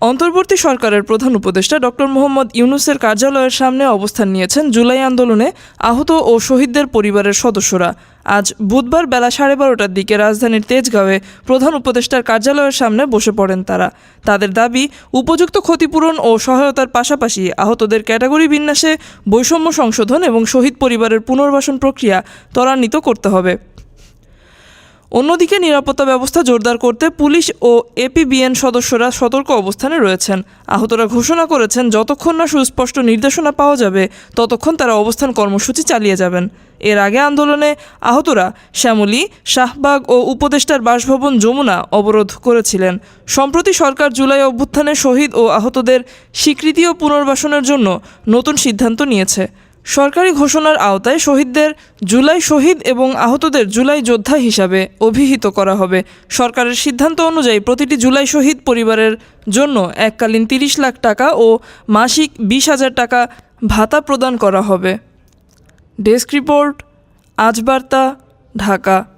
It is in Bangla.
অন্তর্বর্তী সরকারের প্রধান উপদেষ্টা ডক্টর মোহাম্মদ ইউনুসের কার্যালয়ের সামনে অবস্থান নিয়েছেন জুলাই আন্দোলনে আহত ও শহীদদের পরিবারের সদস্যরা। আজ বুধবার বেলা সাড়ে বারোটার দিকে রাজধানীর তেজগাঁওয়ে প্রধান উপদেষ্টার কার্যালয়ের সামনে বসে পড়েন তারা। তাদের দাবি, উপযুক্ত ক্ষতিপূরণ ও সহায়তার পাশাপাশি আহতদের ক্যাটাগরি বিন্যাসে বৈষম্য সংশোধন এবং শহীদ পরিবারের পুনর্বাসন প্রক্রিয়া ত্বরান্বিত করতে হবে। অন্যদিকে নিরাপত্তা ব্যবস্থা জোরদার করতে পুলিশ ও এপিবিএন সদস্যরা সতর্ক অবস্থানে রয়েছেন। আহতরা ঘোষণা করেছেন, যতক্ষণ না সুস্পষ্ট নির্দেশনা পাওয়া যাবে, ততক্ষণ তারা অবস্থান কর্মসূচি চালিয়ে যাবেন। এর আগে আন্দোলনে আহতরা শ্যামলী, শাহবাগ ও উপদেষ্টার বাসভবন যমুনা অবরোধ করেছিলেন। সম্প্রতি সরকার জুলাই অভ্যুত্থানে শহীদ ও আহতদের স্বীকৃতি ও পুনর্বাসনের জন্য নতুন সিদ্ধান্ত নিয়েছে। সরকারি ঘোষণার আওতায় শহীদদের জুলাই শহীদ এবং আহতদের জুলাই যোদ্ধা হিসাবে অভিহিত করা হবে। সরকারের সিদ্ধান্ত অনুযায়ী প্রতিটি জুলাই শহীদ পরিবারের জন্য এককালীন তিরিশ লাখ টাকা ও মাসিক বিশ হাজার টাকা ভাতা প্রদান করা হবে। Desk report Ajbarta Dhaka.